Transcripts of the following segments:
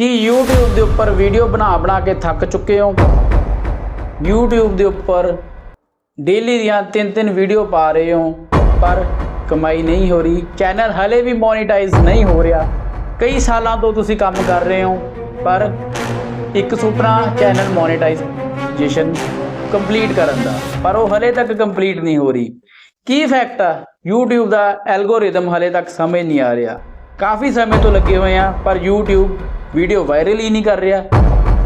ਕੀ YouTube ਦੇ ਉੱਪਰ video ਬਣਾ ਬਣਾ ਕੇ ਥੱਕ ਚੁੱਕੇ ਹੋ? YouTube ਦੇ ਉੱਪਰ ਡੇਲੀ ਦੀਆਂ ਤਿੰਨ ਤਿੰਨ ਵੀਡੀਓ ਪਾ ਰਹੇ ਹੋ, ਪਰ ਕਮਾਈ ਨਹੀਂ ਹੋ ਰਹੀ। ਚੈਨਲ ਹਲੇ ਵੀ ਮੋਨੀਟਾਈਜ਼ ਨਹੀਂ ਹੋ ਰਿਹਾ। ਕਈ ਸਾਲਾਂ ਤੋਂ ਤੁਸੀਂ ਕੰਮ ਕਰ ਰਹੇ ਹੋ, ਪਰ ਇੱਕ ਸੁਪਨਾ ਚੈਨਲ ਮੋਨੀਟਾਈਜੇਸ਼ਨ ਕੰਪਲੀਟ ਕਰਨ ਦਾ। ਪਰ ਉਹ ਹਲੇ ਤੱਕ ਕੰਪਲੀਟ ਨਹੀਂ ਹੋ ਰਹੀ। ਕੀ ਫੈਕਟ ਆ? YouTube ਦਾ ਐਲਗੋਰਿਦਮ ਹਲੇ ਤੱਕ ਸਮਝ ਨਹੀਂ ਆ ਰਿਹਾ। ਕਾਫੀ ਸਮੇਂ ਤੋਂ ਲੱਗੇ ਹੋਏ ਆ, ਪਰ YouTube ਵੀਡੀਓ ਵਾਇਰਲ ਹੀ ਨਹੀਂ ਕਰ ਰਿਹਾ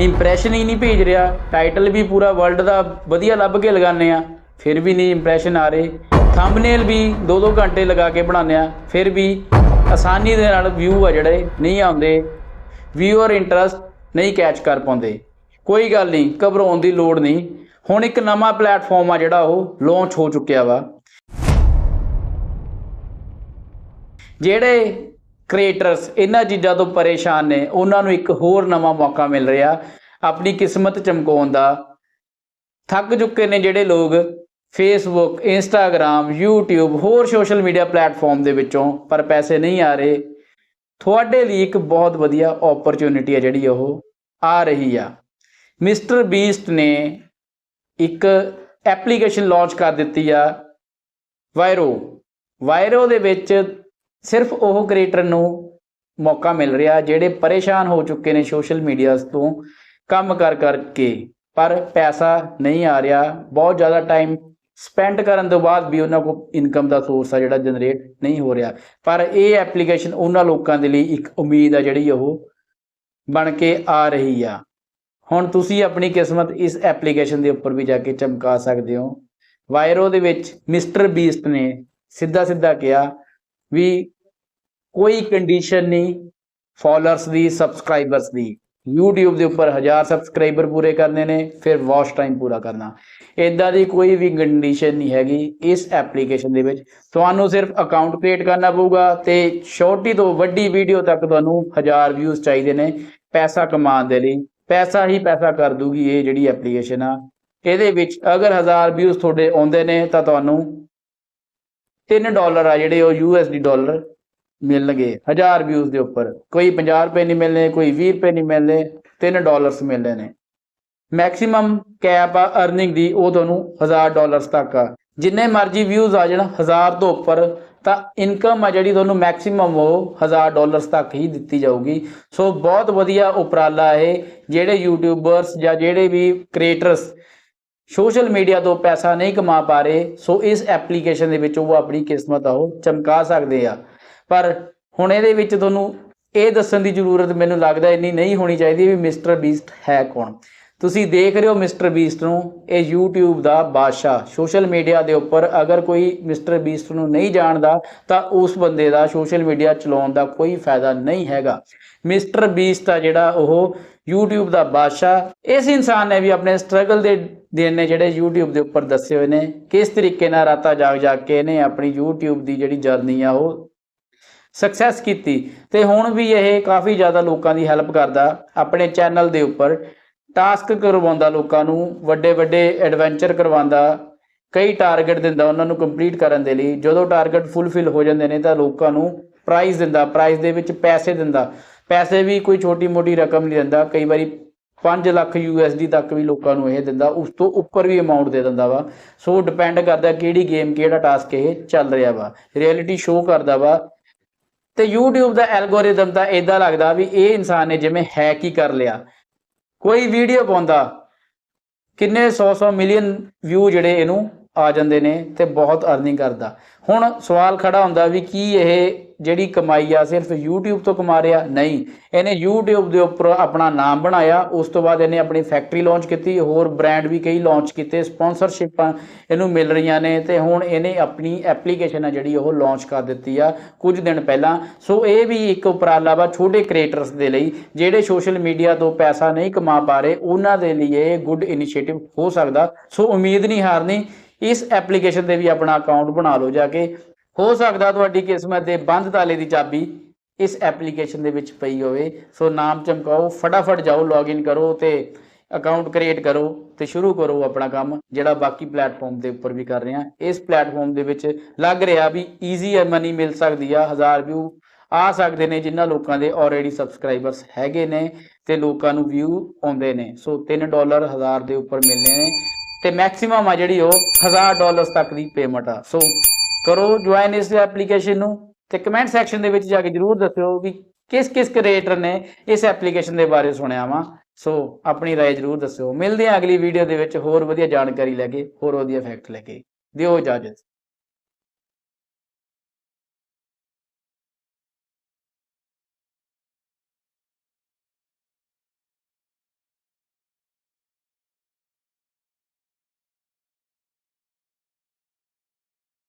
ਇੰਪ੍ਰੈਸ਼ਨ ਹੀ ਨਹੀਂ ਭੇਜ ਰਿਹਾ ਟਾਈਟਲ ਵੀ ਪੂਰਾ ਵਰਲਡ ਦਾ ਵਧੀਆ ਲੱਭ ਕੇ ਲਗਾਉਂਦੇ ਆ, ਫਿਰ ਵੀ ਨਹੀਂ ਇੰਪ੍ਰੈਸ਼ਨ ਆ ਰਹੇ। ਥੰਬਨੇਲ ਵੀ 2-2 ਘੰਟੇ ਲਗਾ ਕੇ ਬਣਾਉਂਦੇ ਆ, ਫਿਰ ਵੀ ਆਸਾਨੀ ਦੇ ਨਾਲ ਵਿਊ ਆ ਜਿਹੜੇ ਨਹੀਂ ਆਉਂਦੇ ਵਿਊਅਰ ਇੰਟਰਸਟ ਨਹੀਂ ਕੈਚ ਕਰ ਪਾਉਂਦੇ। ਕੋਈ ਗੱਲ ਨਹੀਂ, ਘਬਰਾਉਣ ਦੀ ਲੋੜ ਨਹੀਂ। ਹੁਣ ਇੱਕ ਨਵਾਂ ਪਲੇਟਫਾਰਮ ਆ ਜਿਹੜਾ ਉਹ ਲਾਂਚ ਹੋ ਚੁੱਕਿਆ ਵਾ। ਜਿਹੜੇ ਕ੍ਰੀਏਟਰਸ ਇਹਨਾਂ ਚੀਜ਼ਾਂ ਤੋਂ ਪਰੇਸ਼ਾਨ ਨੇ, ਉਹਨਾਂ ਨੂੰ ਇੱਕ ਹੋਰ ਨਵਾਂ ਮੌਕਾ ਮਿਲ ਰਿਹਾ, ਆਪਣੀ ਕਿਸਮਤ ਚਮਕਾਉਣ ਦਾ। ਥੱਕ ਚੁੱਕੇ ਨੇ ਜਿਹੜੇ ਲੋਕ ਫੇਸਬੁੱਕ ਇੰਸਟਾਗ੍ਰam YouTube, ਹੋਰ ਸੋਸ਼ਲ ਮੀਡੀਆ ਪਲੇਟਫਾਰਮ ਦੇ ਵਿੱਚੋਂ, ਪਰ ਪੈਸੇ ਨਹੀਂ ਆ ਰਹੇ। ਤੁਹਾਡੇ ਲਈ ਇੱਕ ਬਹੁਤ ਵਧੀਆ ਓਪਰਚ्युनिटी ਹੈ ਜਿਹੜੀ ਉਹ ਆ ਰਹੀ ਆ। ਮਿਸਟਰ ਬੀਸਟ ਨੇ ਇੱਕ ਐਪਲੀਕੇਸ਼ਨ ਲਾਂਚ ਕਰ ਦਿੱਤੀ ਆ ਵਾਇਰੋ ਵਾਇਰੋ ਦੇ ਵਿੱਚ ਸਿਰਫ ਉਹ ਕ੍ਰੀਏਟਰ ਨੂੰ ਮੌਕਾ ਮਿਲ ਰਿਹਾ ਜਿਹੜੇ ਪਰੇਸ਼ਾਨ ਹੋ ਚੁੱਕੇ ਨੇ ਸੋਸ਼ਲ ਮੀਡੀਆ ਤੋਂ ਕੰਮ ਕਰ ਕਰਕੇ। ਪਰ ਪੈਸਾ ਨਹੀਂ ਆ ਰਿਹਾ। ਬਹੁਤ ਜ਼ਿਆਦਾ ਟਾਈਮ ਸਪੈਂਡ ਕਰਨ ਤੋਂ ਬਾਅਦ ਵੀ ਉਹਨਾਂ ਕੋਲ ਇਨਕਮ ਦਾ ਸੋਰਸ ਆ ਜਿਹੜਾ ਜਨਰੇਟ ਨਹੀਂ ਹੋ ਰਿਹਾ। ਪਰ ਇਹ ਐਪਲੀਕੇਸ਼ਨ ਉਹਨਾਂ ਲੋਕਾਂ ਦੇ ਲਈ ਇੱਕ ਉਮੀਦ ਆ ਜਿਹੜੀ ਉਹ ਬਣ ਕੇ ਆ ਰਹੀ ਆ। ਹੁਣ ਤੁਸੀਂ ਆਪਣੀ ਕਿਸਮਤ ਇਸ ਐਪਲੀਕੇਸ਼ਨ ਦੇ ਉੱਪਰ ਵੀ ਜਾ ਕੇ ਚਮਕਾ ਸਕਦੇ ਹੋ। ਵਾਇਰੋ ਦੇ ਵਿੱਚ ਮਿਸਟਰ ਬੀਸਟ ਨੇ ਸਿੱਧਾ ਸਿੱਧਾ ਕਿਹਾ ਵੀ ਕੋਈ ਕੰਡੀਸ਼ਨ ਨਹੀਂ ਫਾਲੋਅਰਸ ਦੀ ਸਬਸਕ੍ਰਾਈਬਰਸ ਦੀ। YouTube ਦੇ ਉੱਪਰ 1000 ਸਬਸਕ੍ਰਾਈਬਰ ਪੂਰੇ ਕਰਨੇ ਨੇ, ਫਿਰ ਵਾਚ ਟਾਈਮ ਪੂਰਾ ਕਰਨਾ। ਇਦਾਂ ਦੀ ਕੋਈ ਵੀ ਕੰਡੀਸ਼ਨ ਨਹੀਂ ਹੈਗੀ ਇਸ ਐਪਲੀਕੇਸ਼ਨ ਦੇ ਵਿੱਚ। ਤੁਹਾਨੂੰ ਸਿਰਫ ਅਕਾਊਂਟ ਕ੍ਰੀਏਟ ਕਰਨਾ ਪਊਗਾ ਤੇ ਛੋਟੀ ਤੋਂ ਵੱਡੀ ਵੀਡੀਓ ਤੱਕ ਤੁਹਾਨੂੰ 1000 ਵਿਊਜ਼ ਚਾਹੀਦੇ ਨੇ ਪੈਸਾ ਕਮਾਉਣ ਦੇ ਲਈ। ਪੈਸਾ ਹੀ ਪੈਸਾ ਕਰ ਦੂਗੀ ਇਹ ਜਿਹੜੀ ਐਪਲੀਕੇਸ਼ਨ ਆ। ਇਹਦੇ ਵਿੱਚ ਅਗਰ 1000 ਵਿਊਜ਼ ਤੁਹਾਡੇ ਆਉਂਦੇ ਨੇ ਤਾਂ ਤੁਹਾਨੂੰ 3 ਡਾਲਰ ਆ ਜਿਹੜੇ ਉਹ ਯੂਐਸਡੀ ਡਾਲਰ ਮਿਲਣਗੇ 1000 ਵਿਊਜ਼ ਦੇ ਉੱਪਰ। ਕੋਈ 50 ਰੁਪਏ ਨਹੀਂ ਮਿਲਨੇ ਕੋਈ 20 ਰੁਪਏ ਨਹੀਂ ਮਿਲਨੇ 3 ਡਾਲਰਸ ਮਿਲਨੇ ਨੇ। ਮੈਕਸਿਮਮ ਕੈਪ ਆ ਅਰਨਿੰਗ ਦੀ, ਉਹ ਤੁਹਾਨੂੰ 1000 ਡਾਲਰਸ ਤੱਕ ਆ। ਜਿੰਨੇ ਮਰਜ਼ੀ ਵਿਊਜ਼ ਆ ਜਾਣ 1000 ਤੋਂ ਉੱਪਰ, ਤਾਂ ਇਨਕਮ ਆ ਜਿਹੜੀ ਤੁਹਾਨੂੰ ਮੈਕਸਿਮਮ ਉਹ 1000 ਡਾਲਰਸ ਤੱਕ ਹੀ ਦਿੱਤੀ ਜਾਊਗੀ। ਸੋ ਬਹੁਤ ਵਧੀਆ ਉਪਰਾਲਾ ਇਹ, ਜਿਹੜੇ ਯੂਟਿਊਬਰਸ ਜਾਂ ਜਿਹੜੇ ਵੀ ਕ੍ਰੀਏਟਰਸ ਸੋਸ਼ਲ ਮੀਡੀਆ ਤੋਂ ਪੈਸਾ ਨਹੀਂ ਕਮਾ ਪਾ ਰਹੇ ਸੋ ਇਸ ਐਪਲੀਕੇਸ਼ਨ ਦੇ ਵਿੱਚ ਉਹ ਆਪਣੀ ਕਿਸਮਤ ਆ, ਉਹ ਚਮਕਾ ਸਕਦੇ ਆ। ਪਰ ਹੁਣ ਇਹਦੇ ਵਿੱਚ ਤੁਹਾਨੂੰ ਇਹ ਦੱਸਣ ਦੀ ਜ਼ਰੂਰਤ ਮੈਨੂੰ ਲੱਗਦਾ ਇੰਨੀ ਨਹੀਂ ਹੋਣੀ ਚਾਹੀਦੀ ਵੀ ਮਿਸਟਰ ਬੀਸਟ ਹੈ ਕੌਣ। ਤੁਸੀਂ ਦੇਖ ਰਹੇ ਹੋ ਮਿਸਟਰ ਬੀਸਟ ਨੂੰ, ਇਹ YouTube ਦਾ ਬਾਦਸ਼ਾਹ, ਸੋਸ਼ਲ ਮੀਡੀਆ ਦੇ ਉੱਪਰ ਅਗਰ ਕੋਈ ਮਿਸਟਰ ਬੀਸਟ ਨੂੰ ਨਹੀਂ ਜਾਣਦਾ, ਤਾਂ ਉਸ ਬੰਦੇ ਦਾ ਸੋਸ਼ਲ ਮੀਡੀਆ ਚਲਾਉਣ ਦਾ ਕੋਈ ਫਾਇਦਾ ਨਹੀਂ ਹੈਗਾ। ਮਿਸਟਰ ਬੀਸਟ ਆ ਜਿਹੜਾ ਉਹ YouTube ਦਾ ਬਾਦਸ਼ਾਹ, ਇਸ ਇਨਸਾਨ ਨੇ ਵੀ ਆਪਣੇ ਸਟਰਗਲ ਦੇ ਦਿਨ ਨੇ ਜਿਹੜੇ YouTube ਦੇ ਉੱਪਰ ਦੱਸੇ ਹੋਏ ਨੇ, ਕਿਸ ਤਰੀਕੇ ਨਾਲ ਰਾਤਾਂ ਜਾਗ ਜਾਗ ਕੇ ਇਹਨੇ ਆਪਣੀ YouTube ਦੀ ਜਿਹੜੀ ਜਰਨੀ ਆ ਉਹ ਸਕਸੈਸ ਕੀਤੀ। ਤੇ ਹੁਣ ਵੀ ਇਹ ਕਾਫੀ ਜ਼ਿਆਦਾ ਲੋਕਾਂ ਦੀ ਹੈਲਪ ਕਰਦਾ ਆਪਣੇ ਚੈਨਲ ਦੇ ਉੱਪਰ। ਟਾਸਕ ਕਰਵਾਉਂਦਾ ਲੋਕਾਂ ਨੂੰ, ਵੱਡੇ ਵੱਡੇ ਐਡਵੈਂਚਰ ਕਰਵਾਉਂਦਾ। ਕਈ ਟਾਰਗੇਟ ਦਿੰਦਾ ਉਹਨਾਂ ਨੂੰ ਕੰਪਲੀਟ ਕਰਨ ਦੇ ਲਈ। ਜਦੋਂ ਟਾਰਗੇਟ ਫੁੱਲਫਿਲ ਹੋ ਜਾਂਦੇ ਨੇ ਤਾਂ ਲੋਕਾਂ ਨੂੰ ਪ੍ਰਾਈਜ਼ ਦਿੰਦਾ ਪ੍ਰਾਈਜ਼ ਦੇ ਵਿੱਚ ਪੈਸੇ ਦਿੰਦਾ। ਪੈਸੇ ਵੀ ਕੋਈ ਛੋਟੀ ਮੋਟੀ ਰਕਮ ਨਹੀਂ ਦਿੰਦਾ। ਕਈ ਵਾਰੀ 5 ਲੱਖ ਯੂਐਸਡੀ ਤੱਕ ਵੀ ਲੋਕਾਂ ਨੂੰ ਇਹ ਦਿੰਦਾ। ਉਸ ਤੋਂ ਉੱਪਰ ਵੀ ਅਮਾਉਂਟ ਦੇ ਦਿੰਦਾ ਵਾ। ਸੋ ਡਿਪੈਂਡ ਕਰਦਾ ਕਿਹੜੀ ਗੇਮ ਕਿਹੜਾ ਟਾਸਕ ਇਹ ਚੱਲ ਰਿਹਾ ਵਾ। ਰਿਐਲਿਟੀ ਸ਼ੋਅ ਕਰਦਾ ਵਾ। ਤੇ YouTube ਦਾ ਐਲਗੋਰਿਦਮ ਤਾਂ ਇਦਾਂ ਲੱਗਦਾ ਵੀ ਇਹ ਇਨਸਾਨ ਨੇ ਜਿਵੇਂ ਹੈਕ ਹੀ ਕਰ ਲਿਆ। ਕੋਈ ਵੀਡੀਓ ਪਾਉਂਦਾ, ਕਿੰਨੇ 100-100 ਮਿਲੀਅਨ ਵਿਊ ਜਿਹੜੇ ਇਹਨੂੰ ਆ ਜਾਂਦੇ ਨੇ ਤੇ ਬਹੁਤ ਅਰਨਿੰਗ ਕਰਦਾ। ਹੁਣ ਸਵਾਲ ਖੜਾ ਹੁੰਦਾ ਵੀ ਕੀ ਇਹ ਜਿਹੜੀ ਕਮਾਈ ਆ ਸਿਰਫ YouTube ਤੋਂ ਕਮਾ ਰਿਹਾ? ਨਹੀਂ। ਇਹਨੇ YouTube ਦੇ ਉੱਪਰ ਆਪਣਾ ਨਾਮ ਬਣਾਇਆ, ਉਸ ਤੋਂ ਬਾਅਦ ਇਹਨੇ ਆਪਣੀ ਫੈਕਟਰੀ ਲਾਂਚ ਕੀਤੀ, ਹੋਰ ਬ੍ਰਾਂਡ ਵੀ ਕਈ ਲਾਂਚ ਕੀਤੇ ਸਪਾਂਸਰਸ਼ਿਪਾਂ ਇਹਨੂੰ ਮਿਲ ਰਹੀਆਂ ਨੇ ਤੇ ਹੁਣ ਇਹਨੇ ਆਪਣੀ ਐਪਲੀਕੇਸ਼ਨ ਆ ਜਿਹੜੀ ਉਹ ਲਾਂਚ ਕਰ ਦਿੱਤੀ ਆ ਕੁਝ ਦਿਨ ਪਹਿਲਾਂ। ਸੋ ਇਹ ਵੀ ਇੱਕ ਉਪਰਾਲਾ ਵਾ ਛੋਟੇ ਕ੍ਰੀਏਟਰਸ ਦੇ ਲਈ, ਜਿਹੜੇ ਸੋਸ਼ਲ ਮੀਡੀਆ ਤੋਂ ਪੈਸਾ ਨਹੀਂ ਕਮਾ ਪਾ ਰਹੇ, ਉਹਨਾਂ ਦੇ ਲਈ ਇਹ ਗੁੱਡ ਇਨੀਸ਼ੀਏਟਿਵ ਹੋ ਸਕਦਾ। ਸੋ ਉਮੀਦ ਨਹੀਂ ਹਾਰਨੀ ਇਸ ਐਪਲੀਕੇਸ਼ਨ ਤੇ ਵੀ ਆਪਣਾ ਅਕਾਊਂਟ ਬਣਾ ਲਓ ਜਾ ਕੇ। ਹੋ ਸਕਦਾ ਤੁਹਾਡੀ ਕਿਸਮਤ ਦੇ ਬੰਦ ਤਾਲੇ ਦੀ ਚਾਬੀ ਇਸ ਐਪਲੀਕੇਸ਼ਨ ਦੇ ਵਿੱਚ ਪਈ ਹੋਵੇ। ਸੋ ਨਾਮ ਚਮਕਾਓ, ਫਟਾਫਟ ਜਾਓ ਲੌਗਇਨ ਕਰੋ ਤੇ ਅਕਾਊਂਟ ਕ੍ਰੀਏਟ ਕਰੋ ਤੇ ਸ਼ੁਰੂ ਕਰੋ ਆਪਣਾ ਕੰਮ, ਜਿਹੜਾ ਬਾਕੀ ਪਲੇਟਫਾਰਮ ਦੇ ਉੱਪਰ ਵੀ ਕਰ ਰਹੇ ਆ ਇਸ ਪਲੇਟਫਾਰਮ ਦੇ ਵਿੱਚ ਲੱਗ ਰਿਹਾ ਵੀ ਈਜ਼ੀ ਮਨੀ ਮਿਲ ਸਕਦੀ ਆ 1000 ਵਿਊ ਆ ਸਕਦੇ ਨੇ ਜਿਨ੍ਹਾਂ ਲੋਕਾਂ ਦੇ ਆਲਰੇਡੀ ਸਬਸਕ੍ਰਾਈਬਰਸ ਹੈਗੇ ਨੇ ਤੇ ਲੋਕਾਂ ਨੂੰ ਵਿਊ ਆਉਂਦੇ ਨੇ। ਸੋ 3 ਡਾਲਰ 1000 ਦੇ ਉੱਪਰ ਮਿਲਨੇ ਨੇ। ਤੇ ਮੈਕਸਿਮਮ ਆ ਜਿਹੜੀ ਉਹ 1000 ਡਾਲਰਸ ਤੱਕ ਦੀ ਪੇਮੈਂਟ ਆ ਸੋ ਕਰੋ ਜੁਆਇਨ ਇਸ ਐਪਲੀਕੇਸ਼ਨ ਨੂੰ ਤੇ ਕਮੈਂਟ ਸੈਕਸ਼ਨ ਦੇ ਵਿੱਚ ਜਾ ਕੇ ਜਰੂਰ ਦੱਸਿਓ ਵੀ ਕਿਸ ਕਿਸ ਕ੍ਰੀਏਟਰ ਨੇ ਇਸ ਐਪਲੀਕੇਸ਼ਨ ਦੇ ਬਾਰੇ ਸੁਣਿਆ ਵਾ ਸੋ ਆਪਣੀ رائے ਜਰੂਰ ਦੱਸਿਓ ਮਿਲਦੇ ਹਾਂ ਅਗਲੀ ਵੀਡੀਓ ਦੇ ਵਿੱਚ ਹੋਰ ਵਧੀਆ ਜਾਣਕਾਰੀ ਲੈ ਕੇ ਹੋਰ ਵਧੀਆ ਫੈਕਟ ਲੈ ਕੇ ਦਿਓ ਇਜਾਜ਼ਤ